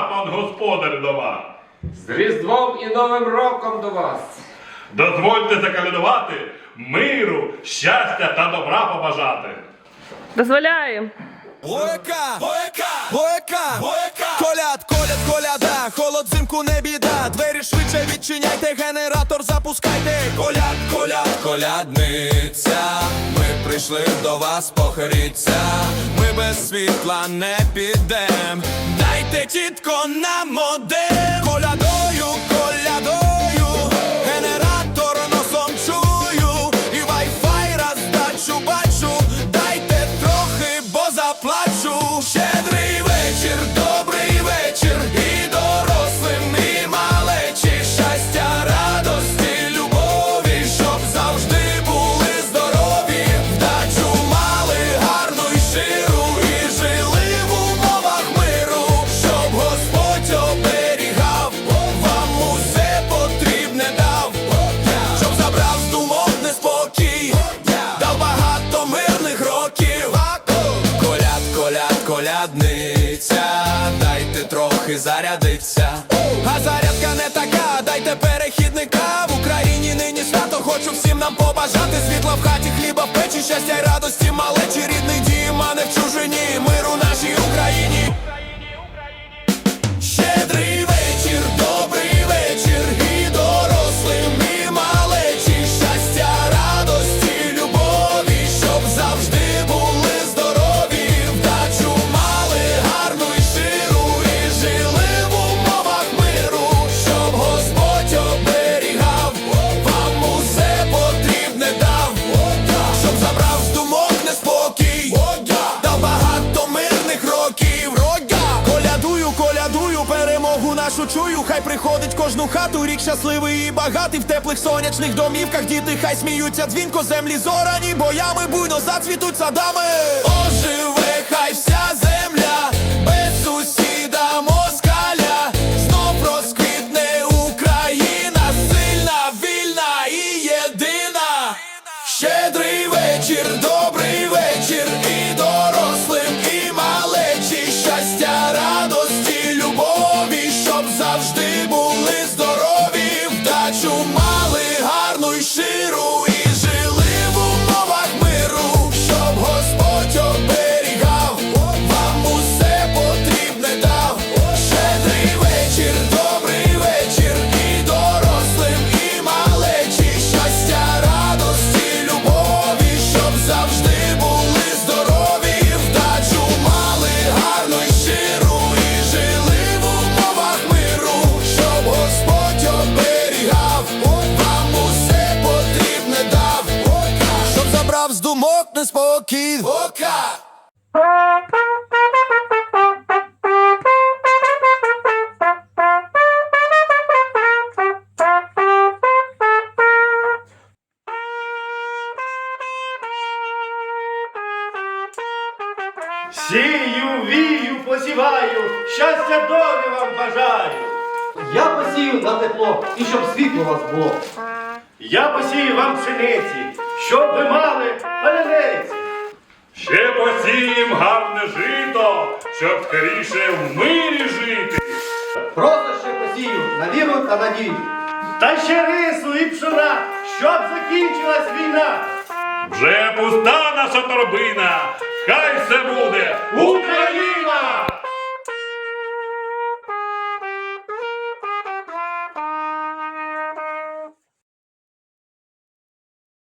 господар дома. З Різдвом і Новим роком до вас! Дозвольте закалядувати, миру, щастя та добра побажати. Дозволяємо. Гояка, гояка, гояка, гояка, коляд, коляд, коляда, холод зимку не біда, двері швидше відчиняйте, генератор запускайте, коляд, коляд, колядниця, прийшли до вас похиріться, ми без світла не підем, дайте тітко нам модем, колядниця, дайте трохи зарядиться. А зарядка не така, дайте перехідника. В Україні нині свято, хочу всім нам побажати. Світла в хаті, хліба в печі, щастя й радості, малечі, рідний дім, а не в чужині. Миру нашій Україні. Чую. Хай приходить кожну хату, рік щасливий і багатий в теплих сонячних домівках. Діти хай сміються, дзвінко землі зорані, боями буйно зацвітуть садами. shit. Забрав з думок неспокій. Ока! Сію, вію, посіваю, щастя долі вам бажаю. Я посію на тепло і щоб світло у вас було. Я посію вам пшениці, щоб ви мали паляниці. Ще посієм гарне жито, щоб скоріше в мирі жити. Просто ще посію на віру та надію. Та ще рису і пшона, щоб закінчилась війна. Вже пуста наша торбина, хай все буде Україна!